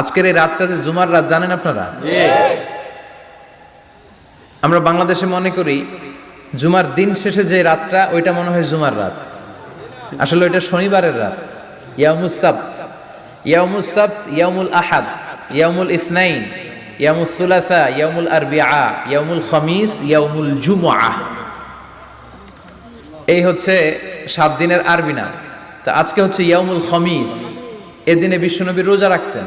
আজকের এই রাতটা যে জুমার রাত জানেন আপনারা? আমরা বাংলাদেশে মনে করি জুমার দিন শেষে যে রাতটা ওইটা মনে হয় জুমার রাত। আসলে ওইটা শনিবারের রাত। ইয়ামুস সাবত। ইয়ামুস সাবত ইয়ামুল আহাদ ইয়ামুল ইসনাইন ইয়ামুল সুলাসা ইয়ামুল আরবিআ ইয়ামুল খামিস ইয়ামুল জুমআ। এই হচ্ছে সাত দিনের আরবি নাম। তা আজকে হচ্ছে ইয়ামুল খমিস। এদিনে বিশ্বনবী রোজা রাখতেন।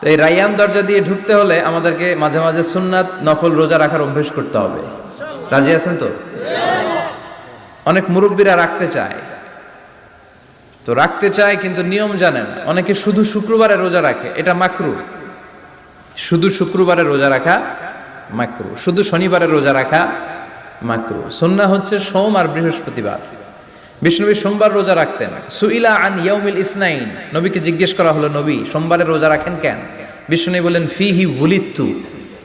তো এই রাইয়ান দরজা দিয়ে ঢুকতে হলে আমাদেরকে মাঝে মাঝে সুন্নাত, নফল রোজা রাখার অভ্যেস করতে হবে। রাজি আছেন তো? অনেক মুরব্বীরা রাখতে চায়। তো রাখতে চায় কিন্তু নিয়ম জানে না অনেকে শুধু শুক্রবারে রোজা রাখে, এটা মাকরু। শুধু শুক্রবারে রোজা রাখা মাকরু, শুধু শনিবারে রোজা রাখা মাকরু। সন্না হচ্ছে সোম আর বৃহস্পতিবার। বিষ্ণুবী সোমবার রোজা রাখতেন। সুইলা আন ইয়াউমিল ইসনাইন। নবীকে জিজ্ঞেস করা হলো, নবী, সোমবারে রোজা রাখেন কেন? বিষ্ণু বলেন ফি হি বুলিত্তু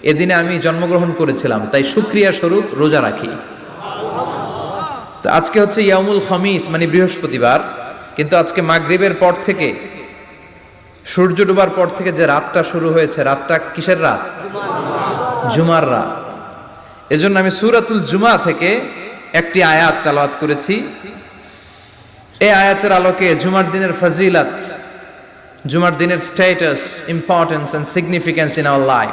এদিনে আমি জন্মগ্রহণ করেছিলাম, তাই সুক্রিয়া স্বরূপ রোজা রাখি। তো আজকে হচ্ছে ইয়ামুল খমিস মানে বৃহস্পতিবার। কিন্তু আজকে মাগরিবের পর থেকে, সূর্য ডোবার পর থেকে যে রাতটা শুরু হয়েছে, রাতটা কিসের রাত? জুমার রাত। এজন্য আমি সুরাতুল জুমা থেকে একটি আয়াত তালাওয়াত করেছি। এই আয়াতের আলোকে জুমার দিনের ফজিলাত জুমার দিনের status importance and significance in our life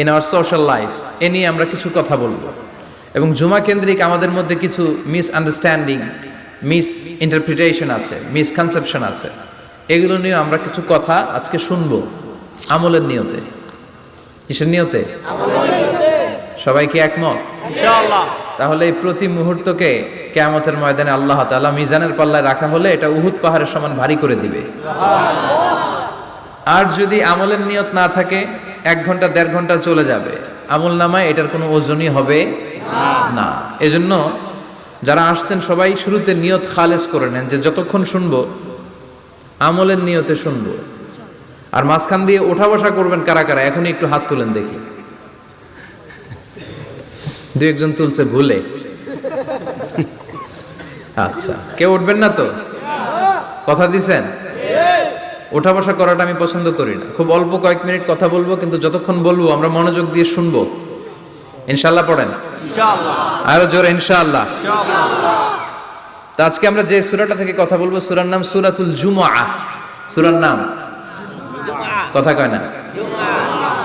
in our social life এ নিয়ে আমরা কিছু কথা বলব। এবং জুমা কেন্দ্রিক আমাদের মধ্যে কিছু মিস আন্ডারস্ট্যান্ডিং মিস ইন্টারপ্রিটেশন আছে মিসকনসেপশন আছে। এগুলো নিয়ে আমরা কিছু কথা আজকে শুনব আমলের নিয়তে। কিসের নিয়তে? সবাইকে একমত? তাহলে এই প্রতি মুহূর্তকে কেয়ামতের ময়দানে আল্লাহ তাআলা মিজানের পাল্লায় রাখা হলে এটা উহুদ পাহাড়ের সমান ভারী করে দিবে। আর যদি আমলের নিয়ত না থাকে, এক ঘণ্টা, দেড় ঘণ্টা চলে যাবে। আমল নামায় এটার কোনো ওজনই হবে না। এজন্য যারা আসছেন সবাই শুরুতে নিয়ত খালেজ করে নেন যে যতক্ষণ শুনব, আমলের নিয়তে শুনব। আর মাঝখান দিয়ে ওঠা বসা করবেন কারা কারা, এখনই একটু হাত তুলেন দেখি। দু একজন তুলছে ভুলে। আচ্ছা। কেউ উঠবেন না তো? কথা দিছেন? ওঠা বসা করাটা আমি পছন্দ করি না। খুব অল্প কয়েক মিনিট কথা বলব কিন্তু যতক্ষণ বলব আমরা মনোযোগ দিয়ে শুনব। ইনশাল্লাহ পড়েন? আরও জোরে ইনশাআল্লাহ। তা আজকে আমরা যে সুরাটা থেকে কথা বলব সুরার নাম সুরাতুল জুমআ। সুরার নাম? কথা কয় না?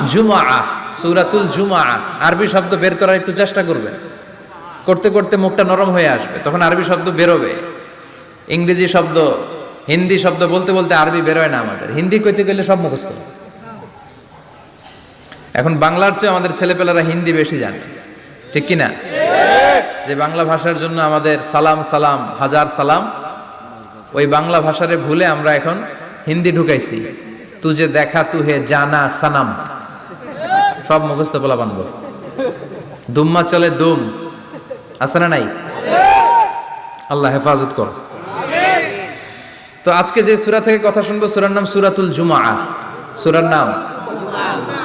জুমআ। সুরাতুল জুমআ। আরবি শব্দ বের করার একটু চেষ্টা করবে করতে করতে মুখটা নরম হয়ে আসবে, তখন আরবি শব্দ বেরোবে। ইংরেজি শব্দ, হিন্দি শব্দ বলতে বলতে আরবি বেরোয় না আমাদের। হিন্দি কইতে গেলে সব মুখস্থ। এখন বাংলার চেয়ে আমাদের ছেলেপেলেরা হিন্দি বেশি জানে। ঠিক কি না যে বাংলা ভাষার জন্য আমাদের সালাম সালাম, হাজার সালাম, ওই বাংলা ভাষারে ভুলে আমরা এখন হিন্দি ঢুকাইছি। তু যে দেখা, তু হে জানা, সানাম। সব মুখস্থ বলা। বানব দুম্মা চলে দুম। আছে না নাই? আল্লাহ হেফাজত কর। তো আজকে যে সুরা থেকে কথা শুনব, সূরার নাম সুরাতুল জুমা সুরার নাম?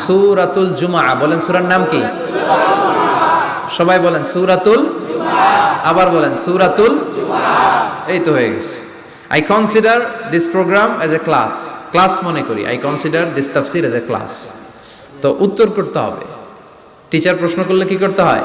সুরাতুল জুমা বলেন সুরার নাম কি? সবাই বলেন সুরাতুল আবার বলেন সুরাতুল এই তো হয়ে গেছে। I consider this program as a class class মনে করি। আই কনসিডার দিস তাফসির এজ এ ক্লাস তো উত্তর করতে হবে। টিচার প্রশ্ন করলে কি করতে হয়।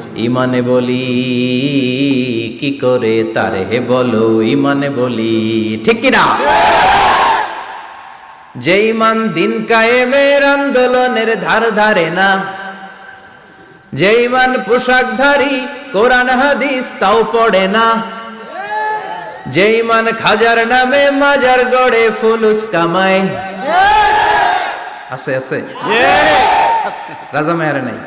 ইমানে বলি কি করে তারে বলো? ইমানে বলি ঠিক কিনা যে ইমান দিন কায়েমের আন্দোলনের ধার ধারে না যে ইমান পোশাকধারী কোরআন হাদিস তাও পড়ে না যে ইমান খাজার নামে মাজার গড়ে ফুলুস কামায়। আছে আছে। রাজা মেয়ারে নেই।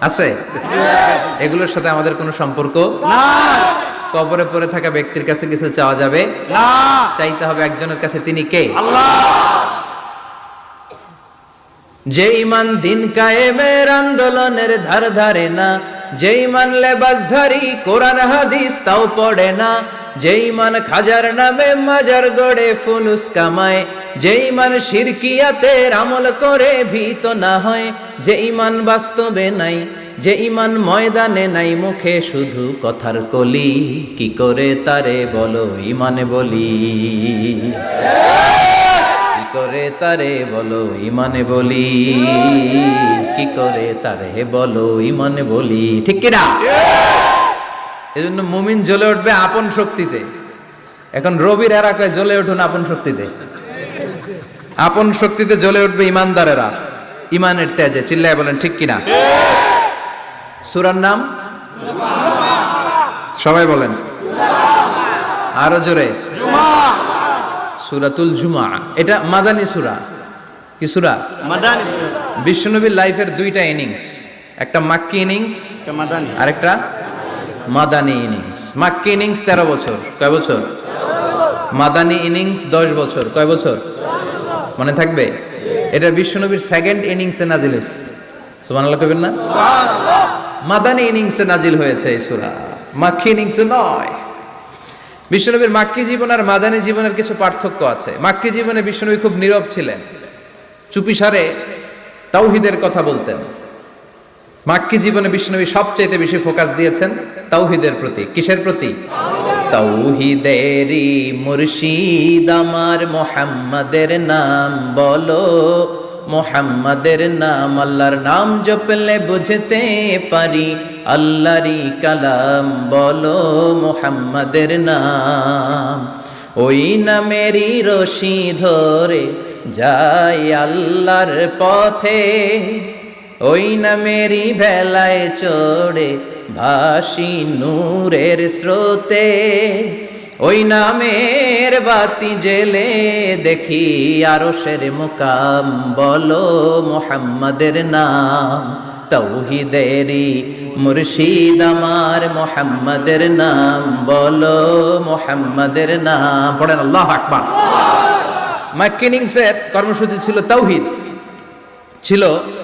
আছে? এগুলোর সাথে আমাদের কোনো সম্পর্ক? কবরে পড়ে থাকা ব্যক্তির কাছে কিছু চাওয়া যাবে? না। চাইতে হবে একজনের কাছে তিনি কে? আল্লাহ। যে ইমান দিন কায়েমের আন্দোলনের ধার ধারে না যে ইমান লেবাসধারী কোরআন হাদিস তাও পড়ে না যে ইমান খাজার নামে মাজার গড়ে ফুলুস কামায় যে ইমান শিরকিয়াতের আমল করে ভীত না হয় যে ইমান বাস্তবে নাই যে ইমান ময়দানে নাই, মুখে শুধু কথার কলি, কি করে তারে বলো ইমানে বলি? কি করে তারে বলো ইমানে বলি? কি করে তারে বলো ইমানে বলি? ঠিক কিনা? এজন্য মুমিন জ্বলে উঠবে আপন শক্তিতে। এখন রবির এরা কয় জ্বলে উঠুন আপন শক্তিতে। আপন শক্তিতে জ্বলে উঠবে ইমানদারেরা। ইমানের তেজে চিল্লায় বলেন ঠিক কিনা? সুরার নাম? সবাই বলেন। আরও জোরে। সুরাতুল জুমা। এটা মাদানী সুরা। কি সুরা? মাদানি বিশ্বনবীর লাইফের দুইটা ইনিংস। একটা মাক্কি ইনিংস মাদানি। আর একটা মাদানী ইনিংস। মাক্কি ইনিংস তেরো বছর। কয় বছর? মাদানী ইনিংস দশ বছর। কয় বছর? মনে থাকবে? এটা বিশ্বনবীর সেকেন্ড ইনিংসে নাজিল হয়েছে। সুবহানাল্লাহ কবির না? মাদানি ইনিংসে নাজিল হয়েছে এই সূরা। মাক্কি ইনিংসে নয়। বিশ্বনবীর মাক্কি জীবন আর মাদানী জীবনের কিছু পার্থক্য আছে। মাক্কি জীবনে বিশ্বনবী খুব নীরব ছিলেন। চুপিসারে তাওহিদের কথা বলতেন। মাক্কি জীবনে বিষ্ণবী সবচেয়ে বেশি ফোকাস দিয়েছেন তাওহিদের প্রতি। কিসের প্রতি? তাওহিদেরই মুর্শিদ আমার মোহাম্মদের নাম বলো। মোহাম্মদের নাম আল্লাহর নাম জপলে বুঝতে পারি। আল্লাহরই কালাম বলো মোহাম্মদের নাম। ওই নামেরই রশি ধরে যাই আল্লাহর পথে। ওই নামেরই ভেলায় চড়ে ভাসি নূরের স্রোতে। ওই নামের বাতি জেলে দেখি আরও সের মুকাম বলো মোহাম্মদের নাম। তৌহিদেরি মুর্শিদ আমার মোহাম্মদের নাম বলো মোহাম্মদের নাম। পড়েন আল্লাহ আকবার। ম্যাকিনিংসের কর্মসূচি ছিল তৌহিদ। ছিল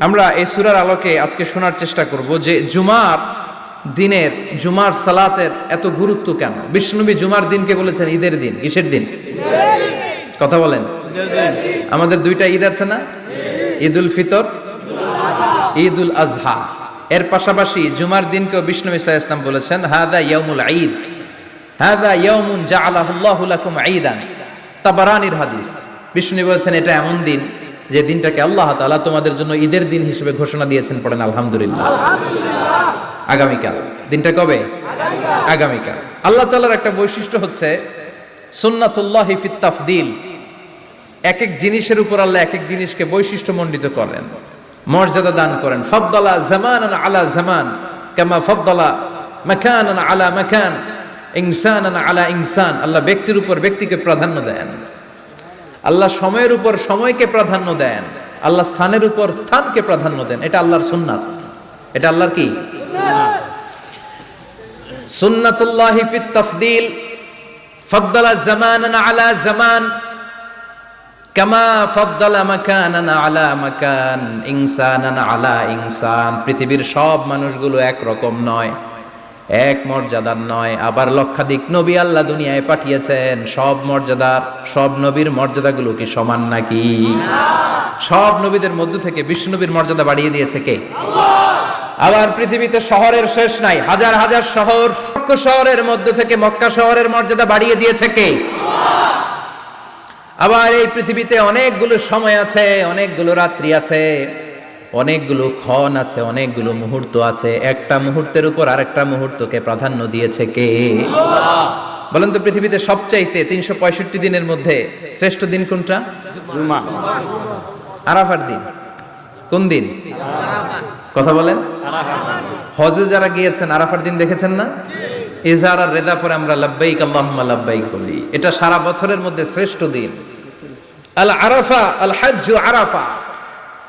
আমরা এই সুরার আলোকে আজকে শোনার চেষ্টা করব যে জুমার দিনের, জুমার সালাতের এত গুরুত্ব কেন? বিষ্ণুবী জুমার দিনকে বলেছেন ঈদের দিন ঈশের দিন? কথা বলেন। আমাদের দুইটা ঈদ আছে না? ঈদ উল ফিতর ঈদ উল আজহা। এর পাশাপাশি জুমার দিনকেও বিষ্ণু ইসা ইসলাম বলেছেন হাদা ইয়ামুল ঈদ। হাদা ইয়ামুন জাআলাহুল্লাহু লাকুম ঈদান। তাবারানির হাদিস। বিষ্ণু বলেছেন, এটা এমন দিন যে দিনটাকে আল্লাহ তাআলা তোমাদের জন্য ঈদের দিন হিসেবে ঘোষণা দিয়েছেন পড়েন, আলহামদুলিল্লাহ। আগামীকাল। দিনটা কবে? আগামীকাল। আল্লাহ তাআলার একটা বৈশিষ্ট্য হচ্ছে এক এক জিনিসের উপর আল্লাহ এক এক জিনিসকে বৈশিষ্ট্য মণ্ডিত করেন। মর্যাদা দান করেন। ফবদলা জামান আলা জামান কামা ফবদলা মাকান আলা মাকান। ইনসান আলা ইনসান। আল্লাহ ব্যক্তির উপর ব্যক্তিকে প্রাধান্য দেন। আল্লাহ সময়ের উপর সময়কে প্রাধান্য দেন, আল্লাহ স্থানের উপর স্থানকে প্রাধান্য দেন। এটা আল্লাহর সুন্নাত। এটা আল্লাহর কি? তাফদিল। জামানান আলা জামান। কামা মাকানান আলা মাকান। ইনসানান আলা ইনসান। পৃথিবীর সব মানুষগুলো এক রকম নয়। এক মর্যাদার নয় আবার লক্ষাধিক নবী আল্লাহ দুনিয়ায় পাঠিয়েছেন। সব মর্যাদার সব নবীর মর্যাদাগুলো কি সমান নাকি? সব নবীদের মধ্য থেকে বিষ্ণু নবীর মর্যাদা বাড়িয়ে দিয়েছে কে? আবার পৃথিবীতে শহরের শেষ নাই হাজার হাজার শহর শহরের মধ্যে থেকে মক্কা শহরের মর্যাদা বাড়িয়ে দিয়েছে কে? আবার এই পৃথিবীতে অনেকগুলো সময় আছে অনেকগুলো রাত্রি আছে। অনেকগুলো ক্ষণ আছে অনেকগুলো মুহূর্ত আছে। একটা মুহূর্তের উপর আরেকটা মুহূর্তকে প্রাধান্য দিয়েছে কে? বলেন তো পৃথিবীতে সবচাইতে তিনশো পঁয়ষট্টি দিনের মধ্যে শ্রেষ্ঠ দিন কোনটা? আরাফার দিন। কোন দিন? কথা বলেন। হজে যারা গিয়েছেন আরাফার দিন দেখেছেন না? ইজহার আর রেদা পরে আমরা লাব্বাইক আল্লাহুম্মা লাব্বাইক বলি। এটা সারা বছরের মধ্যে শ্রেষ্ঠ দিন। আল আরাফা আল হাজ্জ আরাফা।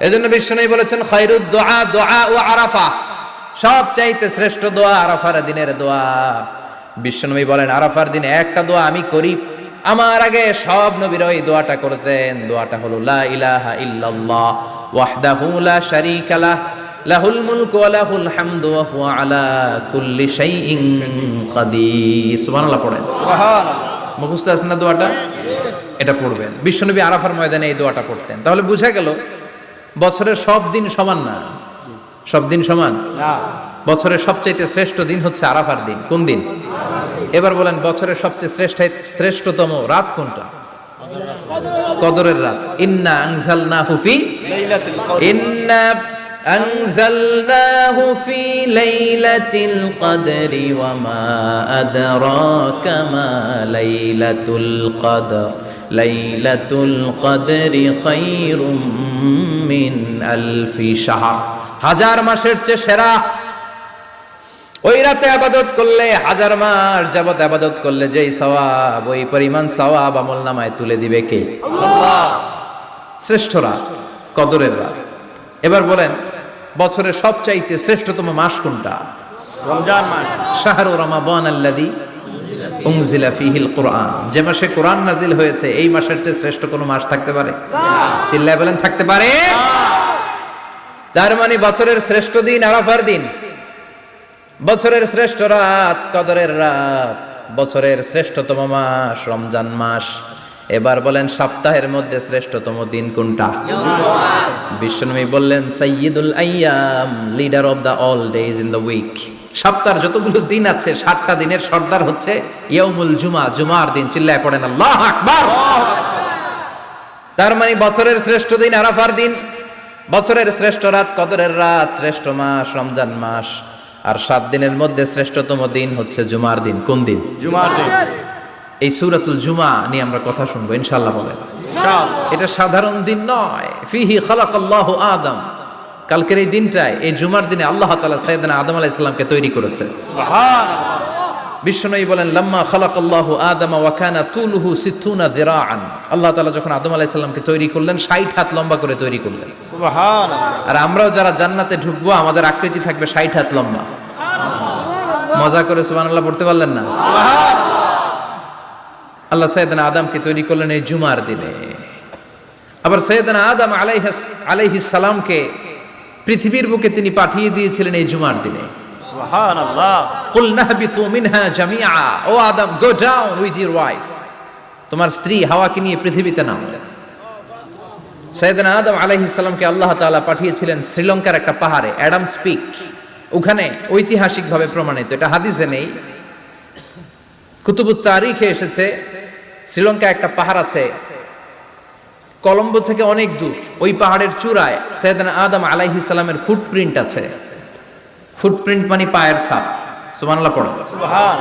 এজন্য বিষ্ণু বলেছেন খৈরুদ দোয়া দোয়া ও আরাফা। সব চাইতে শ্রেষ্ঠ দোয়া আরাফার দিনের দোয়া। বিশ্বনবী বলেন আরাফার দিনে একটা দোয়া আমি করি। আমার আগে সব নবীর ওই দোয়াটা করতেন। দোয়াটা হলো লা ইলাহা ইল্লাল্লাহ ওয়াহদাহু লা শারীকা লাহ লাহুল মুলকু ওয়া লাহুল হামদু ওয়া হুয়া আলা কুল্লি শাইইন কাদির। সুবহানাল্লাহ পড়েন। সুবহানাল্লাহ। মুখস্থ আছে না দোয়াটা? এটা পড়বেন। বিশ্বনবী আরাফার ময়দানে এই দোয়াটা পড়তেন। তাহলে বুঝা গেল বছরের সব দিন সমান না সব দিন সমান না বছরের সবচাইতে শ্রেষ্ঠ দিন হচ্ছে আরাফার দিন কোন দিন এবার বলেন বছরের সবচেয়ে শ্রেষ্ঠ শ্রেষ্ঠতম রাত কোনটা কদরের রাত ইন্না আনজালনা হুফি লাইলাতুল কদর ইন্না أنزلناه في ليلة القدر وما أدراك ما ليلة القدر লাইলাতুল কদরি খায়রুম হাজার মাসের চেয়ে সেরা। ওই রাতে আবাদত করলে হাজার মাস যাবত আবাদত করলে যেই সওয়াব ওই পরিমাণ সওয়াব আমল নামায় তুলে দিবে কে? শ্রেষ্ঠ রাত কদরের রাত। এবার বলেন বছরের সবচাইতে শ্রেষ্ঠতম মাস কোনটা? রমজান মাস। শাহরু রমাবান আল্লাদি উংজিলা ফিহিল কোরআন। যে মাসে কোরআন নাজিল হয়েছে এই মাসের চেয়ে শ্রেষ্ঠ কোনো মাস থাকতে পারে? চিল্লায় বলেন থাকতে পারে। তার মানে বছরের শ্রেষ্ঠ দিন আরাফার দিন। বছরের শ্রেষ্ঠ রাত কদরের রাত। বছরের শ্রেষ্ঠতম মাস রমজান মাস। এবার বলেন সপ্তাহের মধ্যে শ্রেষ্ঠতম দিন কোনটা? বিশ্বনবী বললেন সাইয়্যিদুল আইয়াম leader of the all days in the week সপ্তাহের যতগুলো দিন আছে সাতটা দিনের সর্দার হচ্ছে ইয়াউমুল জুমা জুমার দিন। চিল্লায় পড়েন আল্লাহ আকবার! তার মানে বছরের শ্রেষ্ঠ দিন আরাফার দিন। বছরের শ্রেষ্ঠ রাত কদরের রাত শ্রেষ্ঠ মাস রমজান মাস। আর সাত দিনের মধ্যে শ্রেষ্ঠতম দিন হচ্ছে জুমার দিন। কোন দিন? জুমার দিন। এই সূরাতুল জুমা নিয়ে আমরা কথা শুনব ইনশাআল্লাহ বলেন। এটা সাধারণ দিন নয়। ফিহি খালাকাল্লাহ আদম। কালকের এই দিনটায় এই জুমার দিনে আল্লাহ তাআলা সাইয়েদনা আদম আলাইহিস সালামকে তৈরি করেছে। বিশ্বনবী বলেন লাম্মা খালাকাল্লাহু আদম ওয়া কানা তুলুহু সিত্তুনা যিরাআন আল্লাহ তাআলা যখন আদম আলাইহিস সালামকে তৈরি করলেন 60 হাত লম্বা করে তৈরি করলেন। আর আমরাও যারা জান্নাতে ঢুকবো আমাদের আকৃতি থাকবে 60 হাত লম্বা। মজা করে সুবহানাল্লাহ পড়তে পারলেন না? আল্লাহ সৈয়দনা আদমকে তৈরি করলেন এই জুমার দিনে। আবার সৈয়দনা আদম আলাইহাস আলাইহিস সালামকে পৃথিবীর বুকে তিনি পাঠিয়ে দিয়েছিলেন এই জুমার দিনে। O Adam go down with your wife তোমার স্ত্রী হাওয়াকে নিয়ে পৃথিবীতে নামো। সৈয়দনা আদম আলাইহিস সালামকে আল্লাহ তাআলা পাঠিয়েছিলেন শ্রীলঙ্কার একটা পাহাড়ে অ্যাডাম স্পিক। ওখানে ঐতিহাসিকভাবে প্রমাণিত এটা হাদিসে নেই। কুতুবুত তারিখে এসেছে শ্রীলঙ্কা একটা পাহাড় আছে কলম্বো থেকে অনেক দূর ওই পাহাড়ের চূড়ায় সৈয়দনা আদম আলাইহিস সালামের ফুটপ্রিন্ট আছে। ফুটপ্রিন্ট মানে পায়ের ছাপ। সুবহানাল্লাহ পড়ো। সুবহান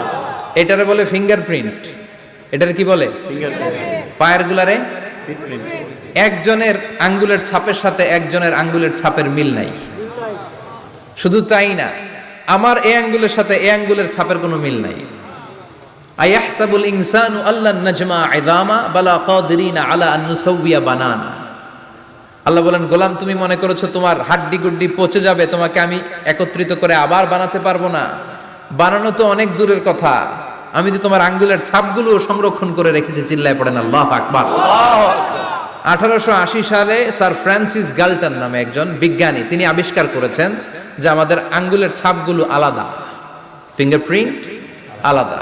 এটারে বলে ফিঙ্গারপ্রিন্ট এটারে কি বলে? ফিঙ্গারপ্রিন্ট পায়ের গুলারে? ফিটপ্রিন্ট একজনের আঙ্গুলের ছাপের সাথে একজনের আঙ্গুলের ছাপের মিল নাই। শুধু তাই না আমার এই আঙ্গুলের সাথে এই আঙ্গুলের ছাপের কোনো মিল নাই। আয়াহসাবুল ইনসানু আল্লাহ নাজমা ইযামা বালা কাদিরিনা আলা আন নুসাউবিয়া বানানা। আল্লাহ বলেন, গোলাম, তুমি মনে করেছ তোমার হাড্ডি গুড্ডি পচে যাবে, তোমাকে আমি একত্রিত করে আবার বানাতে পারব না। বানানো তো অনেক দূরের কথা। আমি তো তোমার আঙ্গুলের ছাপগুলো সংরক্ষণ করে রেখেছি, চিল্লায় পড়েন আল্লাহ আকবার। আঠারোশো আশি সালে স্যার ফ্রান্সিস গাল্টন নামে একজন বিজ্ঞানী, তিনি আবিষ্কার করেছেন যে আমাদের আঙ্গুলের ছাপগুলো আলাদা, ফিঙ্গারপ্রিন্ট আলাদা।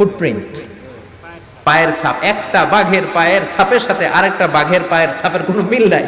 ফুটপ্রিন্ট পায়ের ছাপ, একটা বাঘের পায়ের ছাপের সাথে আরেকটা বাঘের পায়ের ছাপের কোনো মিল নাই।